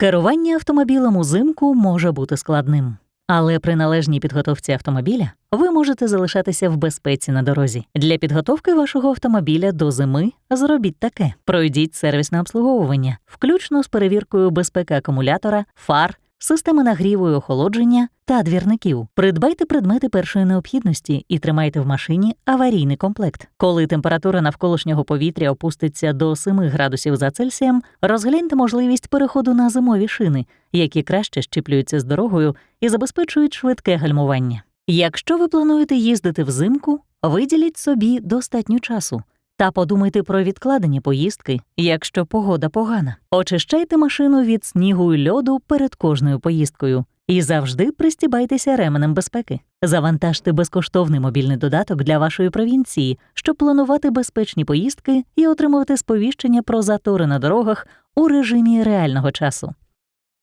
Керування автомобілем узимку може бути складним, але при належній підготовці автомобіля ви можете залишатися в безпеці на дорозі. Для підготовки вашого автомобіля до зими зробіть таке: пройдіть сервісне обслуговування, включно з перевіркою безпеки акумулятора, фар. Системи нагріву і охолодження та двірників. Придбайте предмети першої необхідності і тримайте в машині аварійний комплект. Коли температура навколишнього повітря опуститься до 7 градусів за Цельсієм, розгляньте можливість переходу на зимові шини, які краще щіплюються з дорогою і забезпечують швидке гальмування. Якщо ви плануєте їздити взимку, виділіть собі достатньо часу. Та подумайте про відкладені поїздки, якщо погода погана. Очищайте машину від снігу і льоду перед кожною поїздкою і завжди пристібайтеся ременем безпеки. Завантажте безкоштовний мобільний додаток для вашої провінції, щоб планувати безпечні поїздки і отримувати сповіщення про затори на дорогах у режимі реального часу.